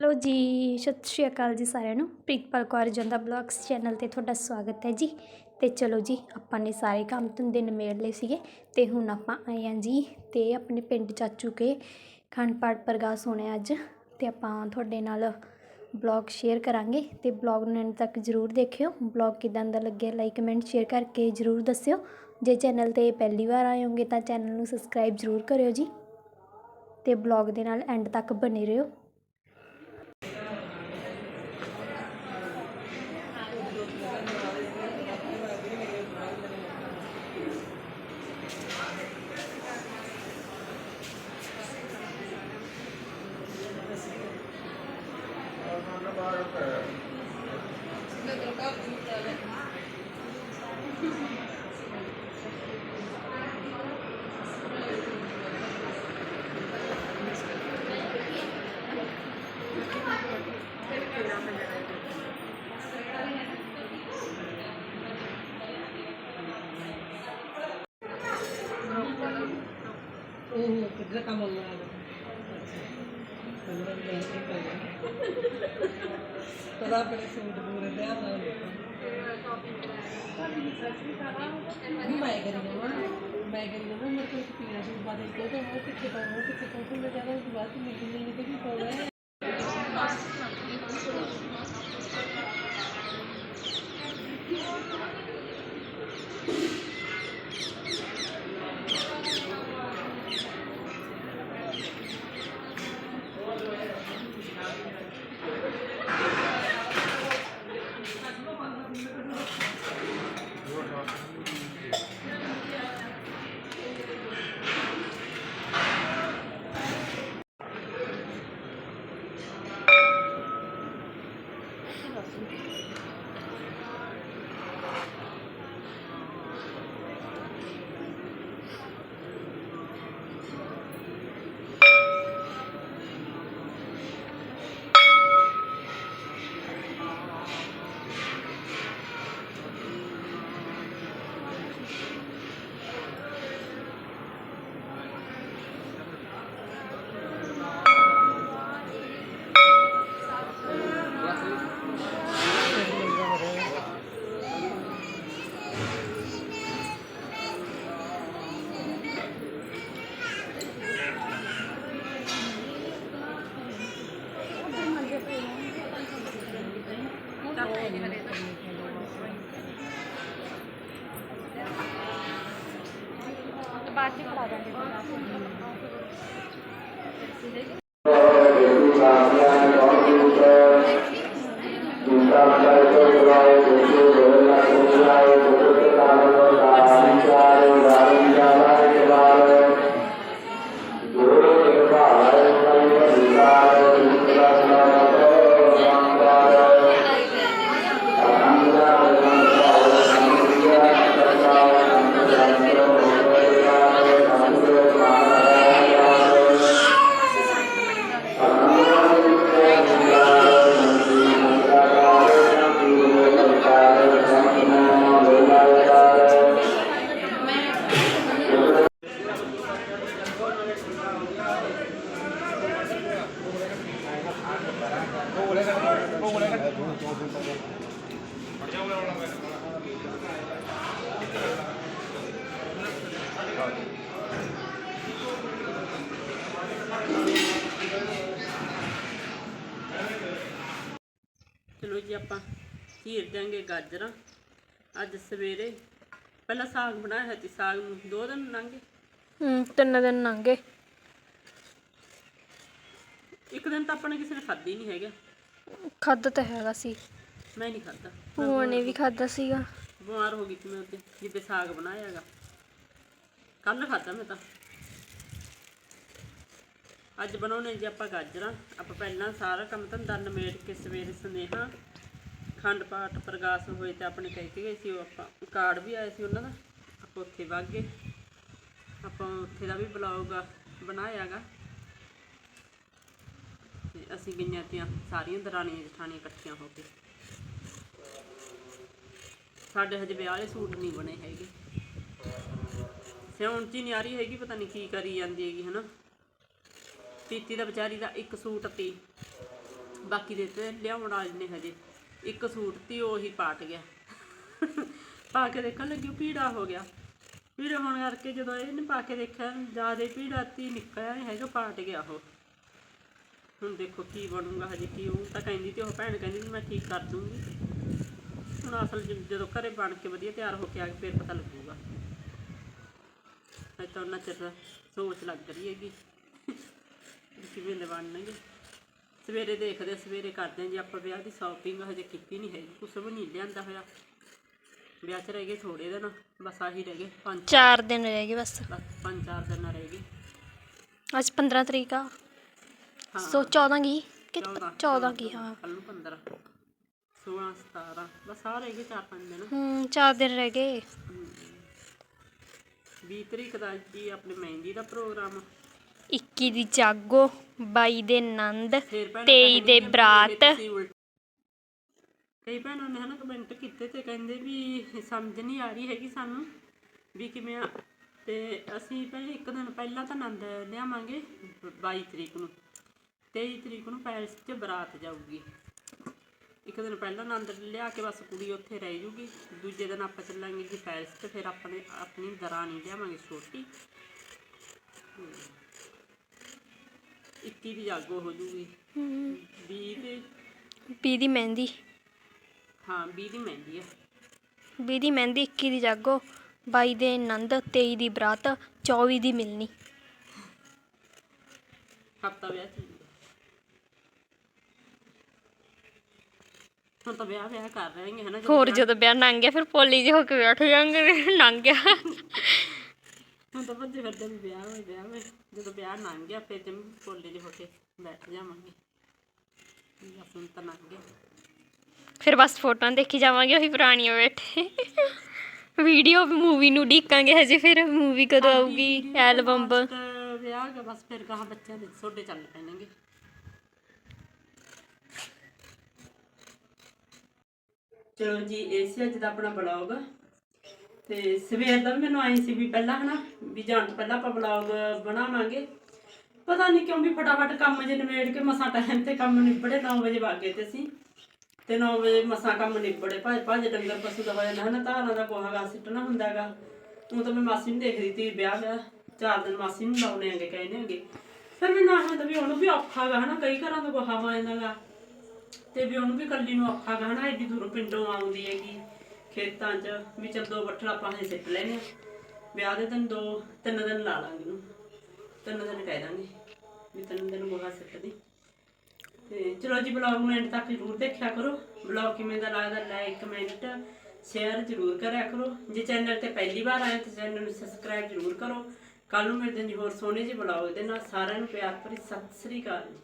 Hello ਜੀ, ਸਤਿ ਸ਼੍ਰੀ ਅਕਾਲ ਜੀ ਸਾਰਿਆਂ ਨੂੰ। ਪ੍ਰੀਤਪਾਲ ਕੌਰ ਜੰਦਾ ਬਲੌਗਸ ਚੈਨਲ ਤੇ ਤੁਹਾਡਾ ਸਵਾਗਤ ਹੈ ਜੀ। ਤੇ ਚਲੋ ਜੀ, ਆਪਾਂ ਨੇ ਸਾਰੇ ਕੰਮ ਧੰਦੇ ਨਿਮੇੜ ਲਏ ਸੀਗੇ ਤੇ ਹੁਣ ਆਪਾਂ ਆਏ ਹਾਂ ਜੀ ਤੇ ਆਪਣੇ ਪਿੰਡ ਚਾਚੂ ਕੇ ਖੰਡ ਪਾਠ ਪ੍ਰਗਾਸ ਹੋਣੇ ਅੱਜ ਤੇ ਆਪਾਂ ਤੁਹਾਡੇ ਨਾਲ ਬਲੌਗ ਸ਼ੇਅਰ ਕਰਾਂਗੇ ਤੇ ਬਲੌਗ ਨੂੰ ਐਂਡ ਤੱਕ ਜਰੂਰ ਦੇਖਿਓ। ਬਲੌਗ ਕਿਦਾਂ ਦਾ ਲੱਗਿਆ ਲਾਈਕ, ਕਮੈਂਟ, ਸ਼ੇਅਰ ਕਰਕੇ ਜਰੂਰ ਦੱਸਿਓ। ਜੇ ਚੈਨਲ ਤੇ ਪਹਿਲੀ ਵਾਰ ਆਏ ਹੋਗੇ ਤਾਂ ਚੈਨਲ ਨੂੰ ਸਬਸਕ੍ਰਾਈਬ ਜਰੂਰ ਕਰਿਓ ਜੀ। ਤੇ ਬਲੌਗ ਦੇ ਨਾਲ ਐਂਡ ਤੱਕ ਬਨੇ ਰਹੋ। ਉਹ ਕਿੱਧਰ ਕੰਮ ਆਉਂਦਾ ਹੈ ਪਤਾ ਆਪਣੇ ਸੂਟ ਪੂਰੇ ਧਿਆਨ ਨਾਲ ਨਹੀਂ, ਮੈਂ ਕਰੀ ਜਾਵਾਂ। ਮੈਂ ਕਰੀ ਜਾਵਾਂ ਮੇਰੇ ਕੋਲ ਇੱਕ ਪੀਲਾ ਸੂਟ ਪਾ ਦੇ ਕੋ ਕਿੱਥੇ ਪਾਉਂ ਉਹ ਕਿੱਥੇ ਪਾਉਂ ਮੈਂ ਕਹਿੰਦਾ ਉਸ ਬਾਅਦ ਮੈਨੂੰ ਨਹੀਂ ਤੇ ਕੀ ਪਾਉਣਾ ਹੈ ਚਲੋ ਜੀ ਆਪਾਂ ਚੀਰ ਦਿਆਂਗੇ ਗਾਜਰਾਂ। ਅੱਜ ਸਵੇਰੇ ਪਹਿਲਾਂ ਸਾਗ ਬਣਾਇਆ ਹੋਇਆ ਸੀ ਸਾਗ ਨੂੰ ਦੋ ਦਿਨ ਲੰਘੇ। ਹੂੰ ਤਿੰਨ ਦਿਨ ਲੰਘੇ। ਇੱਕ ਦਿਨ ਤਾਂ ਆਪਾਂ ਨੇ ਕਿਸੇ ਨੇ ਖਾਧੀ ਨਹੀਂ ਹੈਗਾ। ਖਾਦਾ ਤਾਂ ਹੈਗਾ ਸੀ। ਮੈਂ ਨਹੀਂ ਖਾਧਾ। ਭੂਆ ਨੇ ਵੀ ਖਾਦਾ ਸੀਗਾ। ਬਿਮਾਰ ਹੋ ਗਈ ਸੀ ਮੈਂ ਉੱਤੇ ਜਿੱਦੇ ਸਾਗ ਬਣਾਇਆ ਹੈਗਾ। ਕੱਲ ਖਾਧਾ ਮੈਂ ਤਾਂ। ਅੱਜ ਬਣਾਉਣੇ ਜੀ ਆਪਾਂ ਗਾਜਰਾਂ। ਆਪਾਂ ਪਹਿਲਾਂ ਸਾਰਾ ਕੰਮ ਧੰਦਾ ਨਿਮੇੜ ਕੇ ਸਵੇਰੇ ਸੁਨੇਹਾ ਖੰਡ ਪਾਠ ਪ੍ਰਗਾਸ ਹੋਏ ਤੇ ਆਪਣੇ ਕਹਿ ਕੇ ਗਏ ਸੀ ਉਹ ਆਪਾਂ, ਕਾਰਡ ਵੀ ਆਏ ਸੀ ਉਹਨਾਂ ਦਾ, ਆਪਾਂ ਉੱਥੇ ਵਗ ਗਏ। ਆਪਾਂ ਉੱਥੇ ਦਾ ਵੀ ਬਲੌਗ ਬਣਾਇਆਗਾ। ਤੇ ਅਸੀਂ ਗਈਆਂ ਤੀਆਂ ਸਾਰੀਆਂ ਦਰਾਣੀਆਂ ਜਠਾਣੀਆਂ ਇਕੱਠੀਆਂ ਹੋ ਕੇ। ਸਾਡੇ ਹਜੇ ਵਿਆਹ ਵਾਲੇ ਸੂਟ ਨਹੀਂ ਬਣੇ ਹੈਗੇ। ਸਿਉਣ ਚ ਹੀ ਨਹੀਂ ਆ ਰਹੀ ਹੈਗੀ, ਪਤਾ ਨਹੀਂ ਕੀ ਕਰੀ ਜਾਂਦੀ ਹੈਗੀ, ਹਨਾ। ਪੀਤੀ ਦਾ ਵਿਚਾਰੀ ਦਾ ਇੱਕ ਸੂਟ ਤੀ ਬਾਕੀ ਦੇ ਤੇ ਲਿਆਉਣ ਵਾਲੇ ਨੇ ਹਜੇ। ਇੱਕ ਸੂਟ ਤੀ ਉਹੀ ਪਾਟ ਗਿਆ। ਪਾ ਕੇ ਦੇਖਣ ਲੱਗੀ ਉਹ ਪੀੜਾ ਹੋ ਗਿਆ। ਪੀੜਾ ਹੋਣ ਕਰਕੇ ਜਦੋਂ ਇਹਨੇ ਪਾ ਕੇ ਦੇਖਿਆ, ਜ਼ਿਆਦਾ ਪੀੜਾ ਤੀ ਨਿਕਲਿਆ ਨਹੀਂ ਹੈਗਾ ਪਾਟ ਗਿਆ ਉਹ। ਹੁਣ ਦੇਖੋ ਕੀ ਬਣੂਗਾ ਹਜੇ, ਕੀ ਉਹ ਤਾਂ ਕਹਿੰਦੀ ਤੇ ਉਹ ਭੈਣ ਕਹਿੰਦੀ ਵੀ ਮੈਂ ਠੀਕ ਕਰ ਦੂੰਗੀ। ਹੁਣ ਅਸਲ ਜਦੋਂ ਘਰੇ ਬਣ ਕੇ ਵਧੀਆ ਤਿਆਰ ਹੋ ਕੇ ਆ ਕੇ ਫਿਰ ਪਤਾ ਲੱਗੂਗਾ। ਅਜੇ ਤਾਂ ਉਹਨਾਂ ਚਿਰ ਸੋਚ ਲੱਗ ਰਹੀ ਹੈਗੀ ਵੀ ਕਿਵੇਂ ਦੇ ਬਣਨਗੇ ਸਵੇਰੇ ਦੇਖਦੇ ਸਵੇਰੇ ਕਰਦੇ ਜੀ ਆਪਾਂ ਵਿਆਹ ਦੀ ਸ਼ਾਪਿੰਗ ਹਜੇ ਕੀਤੀ ਨਹੀਂ ਹੈਗੀ ਕੁਛ ਵੀ ਨਹੀਂ ਲਿਆਂਦਾ ਹੋਇਆ। ਵਿਆਹ 'ਚ ਰਹਿ ਗਏ ਥੋੜੇ ਦਿਨ ਬਸ ਆਹੀ ਰਹਿ ਗਏ ਪੰਜ 4 ਦਿਨ ਰਹਿ ਗਏ ਬਸ। ਬਸ ਪੰਜ ਚਾਰ ਦਿਨ ਰਹਿ ਗਏ। ਅੱਜ 15 ਤਰੀਕ ਆ। ਹਾਂ। ਸੋ 14 ਕੀ? ਕਿ 14 14 ਕੀ? ਹਾਂ। ਕੱਲ ਨੂੰ 15 16 17 ਬਸ ਆ ਰਹਿ ਗਏ ਚਾਰ ਪੰਜ ਦਿਨ। ਹੂੰ 4 ਦਿਨ ਰਹਿ ਗਏ। 20 ਤਰੀਕ ਦਾ ਜੀ ਆਪਣੇ ਮਹਿੰਦੀ ਦਾ ਪ੍ਰੋਗਰਾਮ 21 ਦੀ ਜਾਗੋ 22 ਦੇ ਨੰਦ ਫੇਰ ਭੈਣਾਂ 23 ਦੇ ਬਰਾਤ। ਕਈ ਭੈਣਾਂ ਨੇ ਹਨਾ ਕਮੈਂਟ ਕੀਤੇ ਤੇ ਕਹਿੰਦੇ ਵੀ ਸਮਝ ਨਹੀਂ ਆ ਰਹੀ ਹੈਗੀ ਸਾਨੂੰ ਵੀ ਕਿਵੇਂ ਆ। ਤੇ ਅਸੀਂ ਪਹਿਲੇ ਇੱਕ ਦਿਨ ਪਹਿਲਾਂ ਤਾਂ ਆਨੰਦ ਲਿਆਵਾਂਗੇ 22 ਤਰੀਕ ਨੂੰ। 23 ਤਰੀਕ ਨੂੰ ਪੈਲਸ 'ਚ ਬਰਾਤ ਜਾਊਗੀ। ਇੱਕ ਦਿਨ ਪਹਿਲਾਂ ਆਨੰਦ ਲਿਆ ਕੇ ਬਸ ਕੁੜੀ ਉੱਥੇ ਰਹਿ ਜੂਗੀ। ਦੂਜੇ ਦਿਨ ਆਪਾਂ ਚੱਲਾਂਗੇ ਜੀ ਪੈਲਸ ਤੇ ਫਿਰ ਆਪਣੇ ਆਪਣੀ ਦਰਾਣੀ ਲਿਆਵਾਂਗੇ ਛੋਟੀ। 21 ਦੀ ਜਾਗੋ ਹੋ ਜੂਗੀ। 20 ਤੇ 20 ਦੀ ਮਹਿੰਦੀ। ਹਾਂ 20 ਦੀ ਮਹਿੰਦੀ ਆ। 20 ਦੀ ਮਹਿੰਦੀ 21 ਦੀ ਜਾਗੋ 22 ਦੇ ਨੰਦ 23 ਦੀ ਬਰਾਤ 24 ਦੀ ਮਿਲਣੀ। ਹਫਤਾ ਵਿਆਹ ਚ ਹੁਣ ਤਾਂ ਵਿਆਹ ਵਿਆਹ ਕਰ ਰਹੇ ਹਾਂ ਹਨਾ ਜਦੋਂ ਹੋਰ ਜਦੋਂ ਵਿਆਹ ਲੰਘ ਗਿਆ ਫਿਰ ਪੋਲੀ ਜਿਹੇ ਹੋ ਕੇ ਬੈਠ ਜਾਾਂਗੇ ਲੰਘ ਗਿਆ। ਹੁਣ ਤਾਂ ਭੱਜੇ ਫਿਰਦੇ ਵੀ ਵਿਆਹ ਹੋਏ ਵਿਆਹ ਹੋਏ। ਜਦੋਂ ਵਿਆਹ ਲੰਘ ਗਿਆ ਫਿਰ ਜਮ ਪੋਲੇ ਜਿਹੇ ਹੋ ਕੇ ਬੈਠ ਜਾਵਾਂਗੇ। ਬਸ ਹੁਣ ਤਾਂ ਲੰਘ ਗਿਆ। ਫਿਰ ਬਸ ਫੋਟੋਆਂ ਦੇਖੀ ਜਾਵਾਂਗੇ ਉਹੀ ਪੁਰਾਣੀਆਂ ਬੈਠੇ। ਵੀਡੀਓ ਮੂਵੀ ਨੂੰ ਢੀਕਾਂਗੇ ਹਜੇ ਫਿਰ ਮੂਵੀ ਕਦੋਂ ਆਊਗੀ? ਐਲਬਮ Last ਵਿਆਹ ਹੈਗਾ ਬਸ ਫਿਰ ਗਾਹਾਂ ਬੱਚਿਆਂ ਦੇ ਛੋਡੇ ਚੱਲ ਪੈਣਗੇ। ਚਲੋ ਜੀ ਇਹ ਸੀ ਅੱਜ ਦਾ ਆਪਣਾ ਬਲੌਗ ਤੇ ਸਵੇਰ ਦਾ ਵੀ ਮੈਨੂੰ ਆਈ ਸੀ ਵੀ ਪਹਿਲਾਂ ਹਨਾ, ਵੀ ਜਾਣ ਤੋਂ ਪਹਿਲਾਂ ਆਪਾਂ ਬਲੌਗ ਬਣਾਵਾਂਗੇ। ਪਤਾ ਨਹੀਂ ਕਿਉਂ ਵੀ ਫਟਾਫਟ ਕੰਮ ਜੇ ਨਿਬੇੜ ਕੇ ਮਸਾਂ ਟਾਈਮ ਤੇ ਕੰਮ ਨਿਬੜੇ 9 ਵਜੇ ਵਾਗੇ ਤੇ ਅਸੀਂ ਤੇ 9 ਵਜੇ ਮਸਾਂ ਕੰਮ ਨਿਬੜੇ ਭਾਜ ਭੱਜ ਡੰਗਰ ਪਸ਼ੂ ਦਾ ਹੋ ਜਾਂਦਾ ਹਨਾ, ਧਾਰਾਂ ਦਾ ਗੋਹਾ ਗਾ ਸਿੱਟਣਾ ਹੁੰਦਾਗਾ। ਉਹ ਤਾਂ ਮੈਂ ਮਾਸੀ ਨੂੰ ਦੇਖਦੀ ਤੀ, ਵਿਆਹ ਵਿਆਹ, ਚਾਰ ਦਿਨ ਮਾਸੀ ਨੂੰ ਲਾਉਣੇ ਆਂਗੇ ਕਹਿੰਦੇ ਆਂਗੇ। ਫਿਰ ਮੈਨੂੰ ਆਹਾਂ ਤਾਂ ਵੀ ਉਹਨੂੰ ਵੀ ਔਖਾ ਗਾ ਹਨਾ, ਕਈ ਘਰਾਂ ਦਾ ਗੋਹਾ ਹੋ ਜਾਂਦਾਗਾ ਤੇ ਵੀ ਉਹਨੂੰ ਵੀ ਕੱਲੀ ਨੂੰ ਔਖਾ ਗਾ ਹਨਾ, ਐਡੀ ਦੂਰੋਂ ਪਿੰਡੋਂ ਆਉਂਦੀ ਹੈਗੀ। ਖੇਤਾਂ 'ਚ ਵੀ ਚਲ ਦੋ ਬੱਠਲ ਆਪਾਂ ਹਜੇ ਸਿੱਟ ਲੈਣੇ ਵਿਆਹ ਦੇ ਦਿਨ ਦੋ, ਤਿੰਨ ਦਿਨ ਲਾ ਲਾਂਗੇ ਨੂੰ ਤਿੰਨ ਦਿਨ ਕਹਿ ਦਾਂਗੇ ਵੀ ਤਿੰਨ ਦਿਨ ਗੋਹਾ ਸਿੱਟਦੀ। ਤੇ ਚਲੋ ਜੀ ਬਲੌਗ ਨੂੰ ਐਂਡ ਤੱਕ ਜ਼ਰੂਰ ਦੇਖਿਆ ਕਰੋ। ਬਲੌਗ ਕਿਵੇਂ ਦਾ ਲੱਗਦਾ ਲਾਈਕ ਕਮੈਂਟ ਸ਼ੇਅਰ ਜ਼ਰੂਰ ਕਰਿਆ ਕਰੋ। ਜੇ ਚੈਨਲ ਤੇ ਪਹਿਲੀ ਵਾਰ ਆਏ ਤਾਂ ਚੈਨਲ ਨੂੰ ਸਬਸਕ੍ਰਾਈਬ ਜ਼ਰੂਰ ਕਰੋ। ਕੱਲ ਨੂੰ ਮਿਲਦੇ ਹਾਂ ਜੀ ਹੋਰ ਸੋਹਣੇ ਜਿਹੇ ਬਲੌਗ ਦੇ ਨਾਲ। ਸਾਰਿਆਂ ਨੂੰ ਪਿਆਰ ਭਰੀ ਸਤਿ ਸ੍ਰੀ ਅਕਾਲ ਜੀ।